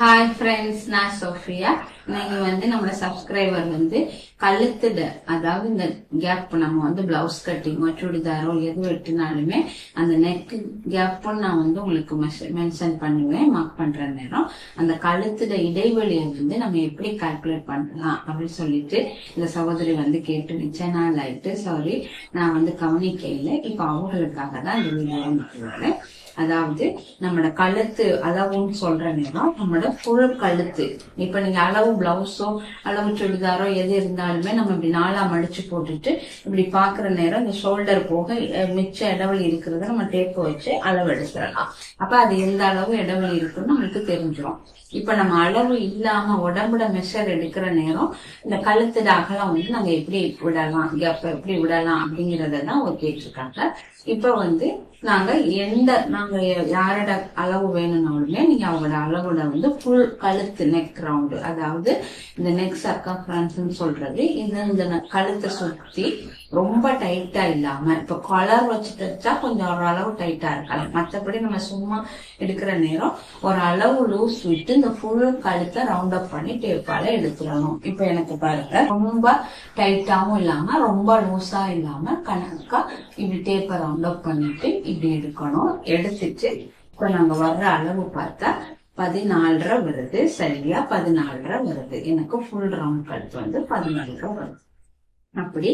Hi friends நான் Sofia. நீங்க வந்து நம்மளோட சப்ஸ்கிரைபர் வந்து கழுத்துட அதாவது இந்த கேப் நம்ம வந்து பிளவுஸ் கட்டிங்கோ சுடிதாரோ எது வெட்டினாலுமே அந்த நெக்கு கேப்பும் நான் வந்து உங்களுக்கு மென்ஷன் பண்ணுவேன் மார்க் பண்ற நேரம். அந்த கழுத்துட இடைவெளியை வந்து நம்ம எப்படி கால்குலேட் பண்ணலாம் அப்படின்னு சொல்லிட்டு இந்த சகோதரி வந்து கேட்டு நிச்சய நாள் ஆயிட்டு சாரி நான் வந்து கவனிக்கையில இப்போ அவங்களுக்காக தான் இந்த வீடியோ அதாவது நம்மளோட கழுத்து அளவுன்னு சொல்றேன்னா நேரம் நம்மளோட ஃபுல் கழுத்து. இப்ப நீங்க அளவு பிளவுஸோ அளவு சுடிதாரோ எது இருந்தாலுமே நம்ம இப்படி நாலா மடிச்சு போட்டுட்டு இப்படி பாக்குற நேரம் இந்த ஷோல்டர் போக மிச்ச இடவெளி இருக்கிறத நம்ம டேப் வச்சு அளவு எடுத்துடலாம். அப்ப அது எந்த அளவு இடவெளி இருக்குன்னு நம்மளுக்கு தெரிஞ்சிடும் இப்ப நம்ம அளவு இல்லாம உடம்புல மெஷர் எடுக்கிற நேரம் இந்த கழுத்து அகலம் வந்து நாங்க எப்படி விடலாம் எப்ப எப்படி விடலாம் அப்படிங்கறத தான் ஒரு கேட்டிருக்காங்க. இப்ப வந்து நாங்க எந்த நாங்க யாரோட அளவு வேணும்னாலுமே நீங்க அவங்களோட அளவோட வந்து ஃபுல் கழுத்து நெக் ரவுண்டு அதாவது இந்த நெக் சர்க்கம்ஃபரன்ஸ்னு சொல்றது இந்த இந்த ந- கழுத்தை சுத்தி ரொம்ப டைட்டா இல்லாம இப்ப கலர் வச்சுட்டு வச்சா கொஞ்சம் ஒரு அளவு டைட்டா இருக்கலாம். மற்றபடி நம்ம சும்மா எடுக்கிற நேரம் ஒரு அளவு லூஸ் விட்டு இந்த ஃபுல் கழுத்தை ரவுண்ட் அப் பண்ணி டேப்பால எடுத்துடணும். இப்ப எனக்கு பாருங்க ரொம்ப டைட்டாவும் இல்லாம ரொம்ப லூஸா இல்லாம கணக்கா இப்படி டேப்பை ரவுண்ட் அப் பண்ணிட்டு இப்படி எடுக்கணும் எடுத்துட்டு இப்ப நாங்க வர்ற அளவு பார்த்தா பதினாலரை வருது. சரியா பதினாலரை வருது. எனக்கு ஃபுல் ரவுண்ட் கழுத்து வந்து பதினாலரை வருது. அப்படி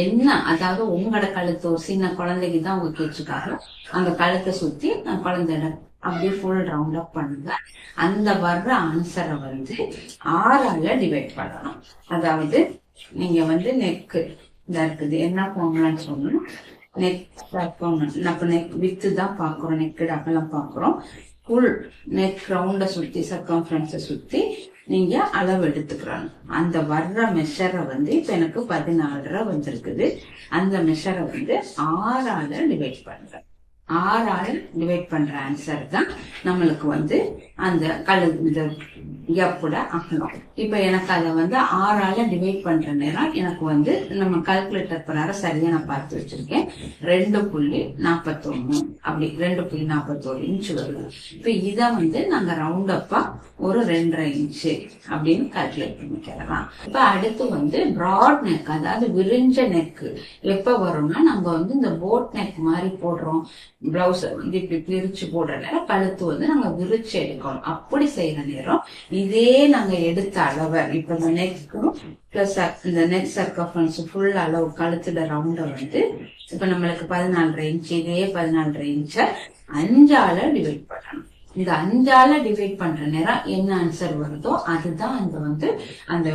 என்ன அதாவது உங்களோட கழுத்து ஒரு சின்ன குழந்தைக்கு தான் அவங்க கேட்டிருக்காங்க. அந்த கழுத்தை சுத்தி நான் குழந்தையோட அப்படியே ஃபுல் ரவுண்ட் அப் பண்ணுங்க. அந்த வர்ற ஆன்சரை வந்து ஆறால டிவைட் பண்ணணும். அதாவது நீங்க வந்து நெக்கு இதா இருக்குது. என்ன போங்களான்னு சொல்லணும்? நெக் நம்ம நெக் வித்து தான் பார்க்குறோம் நெக்கு அகலம் பார்க்குறோம் ஃபுல் நெக் ரவுண்டை சுற்றி சர்க்கம்ஃபரன்ஸை சுற்றி நீங்கள் அளவு எடுத்துக்கிறாங்க அந்த வர்ற மெஷரை வந்து இப்போ எனக்கு பதினாலரை வந்திருக்குது. அந்த மெஷரை வந்து ஆறால டிவைட் பண்ணுறேன் ஆறால டிவைட் பண்ற ஆன்சர் தான் நம்மளுக்கு வந்து அந்த கல் இந்த எப்போட அகலம் இப்ப எனக்கு அதை வந்து ஆறால டிவைட் பண்ற நேரம் எனக்கு வந்து நம்ம கால்குலேட்டர் பிரகாரம் சரியா நான் பார்த்து வச்சிருக்கேன். ரெண்டு புள்ளி நாற்பத்தொன்னு அப்படி ரெண்டு புள்ளி நாற்பத்தோரு இன்ச்சு வருது. இப்ப இதை வந்து நாங்க ரவுண்ட் அப்பா ஒரு ரெண்டரை இன்ச்சு அப்படின்னு கால்குலேட் பண்ணிக்கலாம் இப்ப அடுத்து வந்து ப்ராட் நெக் அதாவது விரிஞ்ச நெக் எப்ப வரும்னா நம்ம வந்து இந்த போட் நெக் மாதிரி போடுறோம். ப்ளவுஸை வந்து இப்படி பிரிச்சு போடுற நேரம் கழுத்து வந்து நாங்க விரிச்சு எடுக்கணும். அப்படி செய்யற நேரம் இதே நாங்க எடுத்த அளவை இப்ப இந்த நெக்கும் பிளஸ் இந்த நெக் சர்க்கஃபன்ஸ் ஃபுல் அளவு கழுத்துல ரவுண்டை வந்து இப்ப நம்மளுக்கு பதினாலரை இன்ச்சு இதே பதினாலரை இன்ச்ச அஞ்சால டிவைட் பண்ணணும். இந்த அஞ்சால டிவைட் பண்ற நேரம் என்ன ஆன்சர் வருதோ அதுதான் அந்த வந்து அந்த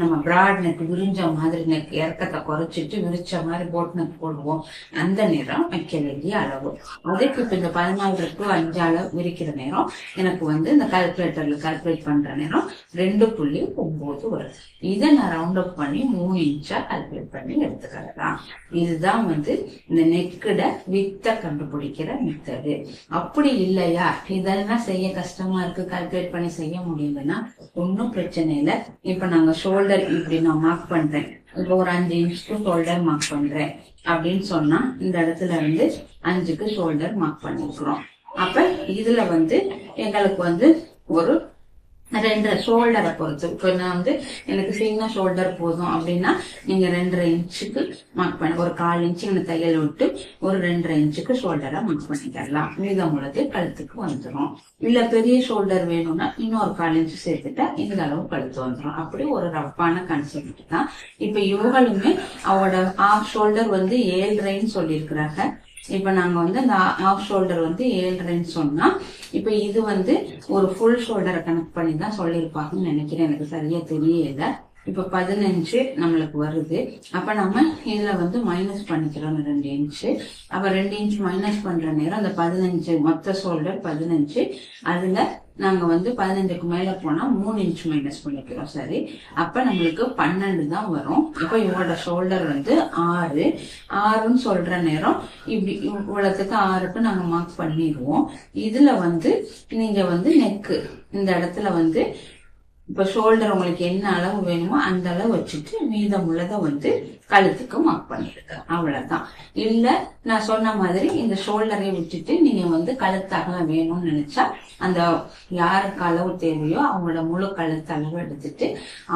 நம்ம பிராட் நெக் விரிஞ்ச மாதிரி நெக் இறக்கத்தை குறைச்சிட்டு விரிச்ச மாதிரி போட் நெக் போடுவோம். அந்த நேரம் வைக்க வேண்டிய அளவு. அதுக்கு இப்ப இந்த பதினாலு டு அஞ்சால விரிக்கிற நேரம் எனக்கு வந்து இந்த கால்குலேட்டர்ல கால்குலேட் பண்ற நேரம் ரெண்டு புள்ளி ஒன்பது வருது. இதை நான் ரவுண்ட் அப் பண்ணி மூணு இன்ச்சா கால்குலேட் பண்ணி எடுத்துக்கலாம் இதுதான் வந்து இந்த நெக்கட வித்த கண்டுபிடிக்கிற மெத்தடு அப்படி இல்லையா? இதெல்லாம் செய்ய கஷ்டமா இருக்கு கால்குலேட் பண்ணி செய்ய முடியலன்னா ஒன்றும் பிரச்சனை இல்லை. இப்ப நாங்க ஷோல்டர் இப்படி நான் மார்க் பண்றேன். இப்போ ஒரு அஞ்சு இன்ச்சுக்கு ஷோல்டர் மார்க் பண்றேன் அப்படின்னு சொன்னா இந்த இடத்துல இருந்து அஞ்சுக்கு ஷோல்டர் மார்க் பண்ணிருக்கிறோம். அப்ப இதுல வந்து எங்களுக்கு வந்து ஒரு ரெண்டு ஷோல்டரை பொறுத்து. இப்போ நான் வந்து எனக்கு சின்ன ஷோல்டர் போதும் அப்படின்னா நீங்கள் ரெண்டரை இன்ச்சுக்கு மார்க் பண்ண ஒரு கால் இன்ச்சு இந்த தையல் விட்டு ஒரு ரெண்டரை இன்ச்சுக்கு ஷோல்டரை மார்க் பண்ணிக்கலாம். மீதம் உள்ளது கழுத்துக்கு வந்துடும் இல்லை பெரிய ஷோல்டர் வேணும்னா இன்னொரு கால் இன்ச்சு சேர்த்துட்டா இந்த அளவு கழுத்து வந்துடும் அப்படி ஒரு ரப்பான கன்செப்ட் தான். இப்போ இவங்களுமே அவரோட ஆஃப் ஷோல்டர் வந்து ஏழ்ரைன்னு சொல்லியிருக்கிறாங்க. இப்போ நாங்கள் வந்து அந்த ஆஃப் ஷோல்டர் வந்து ஏழ்ரைன்னு சொன்னால் இப்போ இது வந்து ஒரு ஃபுல் ஷோல்டரை கனெக்ட் பண்ணி தான் சொல்லியிருப்பாங்கன்னு நினைக்கிறேன். எனக்கு சரியாக தெரியல. இப்ப பதினஞ்சு நம்மளுக்கு வருது. அப்ப நம்ம இதுல வந்து மைனஸ் பண்ணிக்கிறோம் ரெண்டு இன்ச்சு அப்ப ரெண்டு இன்ச் மைனஸ் பண்ற நேரம் அந்த பதினஞ்சு மொத்த ஷோல்டர் பதினஞ்சு. அதுல நாங்க வந்து பதினஞ்சுக்கு மேல போனா மூணு இன்ச் மைனஸ் பண்ணிக்கிறோம். சரி. அப்ப நம்மளுக்கு பன்னெண்டு தான் வரும். அப்ப இவரோட ஷோல்டர் வந்து ஆறு. ஆறுன்னு சொல்ற நேரம் இப்படி இவ்வளவுக்கு ஆறுக்கு நாங்க மார்க் பண்ணிடுவோம். இதுல வந்து நீங்க வந்து நெக்கு இந்த இடத்துல வந்து இப்போ ஷோல்டர் உங்களுக்கு என்ன அளவு வேணுமோ அந்த அளவு வச்சுட்டு மீதம் உள்ளதை வந்து கழுத்துக்கு மார்க் பண்ணிடுங்க. அவ்வளவுதான். இல்ல நான் சொன்ன மாதிரி இந்த ஷோல்டரை விட்டுட்டு நீங்க வந்து கழுத்தாக வேணும்னு நினைச்சா அந்த யாருக்கு அளவு தேவையோ அவங்களோட முழு கழுத்து அளவு எடுத்துட்டு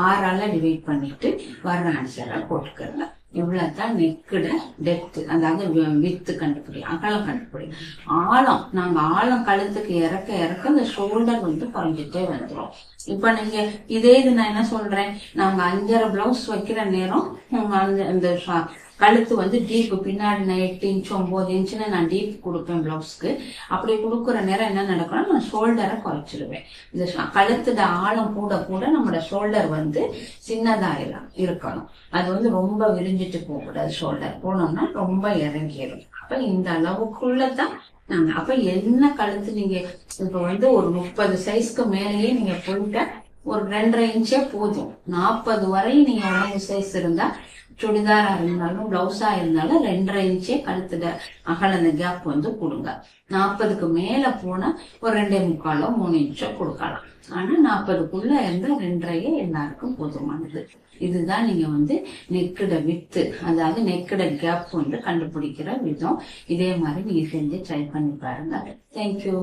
ஆறால டிவைட் பண்ணிட்டு வர ஆன்சரை போட்டுக்கிறேன் இவ்வளவுதான் நெக்குட டெப்த் அதாவது வித்து கண்டுபிடி அகலம் கண்டுபிடி. ஆழம் நாங்க ஆழம் கழுத்துக்கு இறக்க இறக்க இந்த ஷோல்டர் வந்து குறைஞ்சிட்டே வந்துரும். இப்ப நீங்க இதே இது நான் என்ன சொல்றேன்? நாங்க அஞ்சரை பிளவுஸ் வைக்கிற நேரம் அந்த இந்த கழுத்து வந்து டீப் பின்னாடி நான் எட்டு இன்ச் ஒன்பது இன்ச்சுன்னு நான் டீப் கொடுப்பேன் பிளவுஸ்க்கு அப்படி கொடுக்குற நேரம் என்ன நடக்கும்னா நான் ஷோல்டரை குறைச்சிடுவேன். இந்த கழுத்துட ஆழம் கூட கூட நம்மளோட ஷோல்டர் வந்து சின்னதாயிரம் இருக்கணும். அது வந்து ரொம்ப விரிஞ்சிட்டு போகக்கூடாது ஷோல்டர் போனோம்னா ரொம்ப இறங்கிடும் அப்ப இந்த அளவுக்குள்ளதான் நாங்கள் அப்போ என்ன கழுத்து நீங்கள் இப்போ வந்து ஒரு முப்பது சைஸ்க்கு மேலேயே நீங்கள் போயிட்ட ஒரு ரெண்டரை இன்ச்சே போதும். நாற்பது வரையும் நீங்கள் உடம்பு சைஸ் இருந்தால் சுடிதாரா இருந்தாலும் பிளவுஸா இருந்தாலும் ரெண்டரை இன்ச்சே கழுத்துல அகல அந்த கேப் வந்து கொடுங்க. நாற்பதுக்கு மேல போனா ஒரு ரெண்டே முக்காலோ மூணு இன்ச்சோ கொடுக்கலாம். ஆனா நாற்பதுக்குள்ள இருந்தா ரெண்டரையே எல்லாருக்கும் போதுமானது. இதுதான் நீங்க வந்து நெக்கட வித்து அதாவது நெக்கட கேப் வந்து கண்டுபிடிக்கிற விதம். இதே மாதிரி நீங்க செஞ்சு ட்ரை பண்ணி பாருங்க. தேங்க்யூ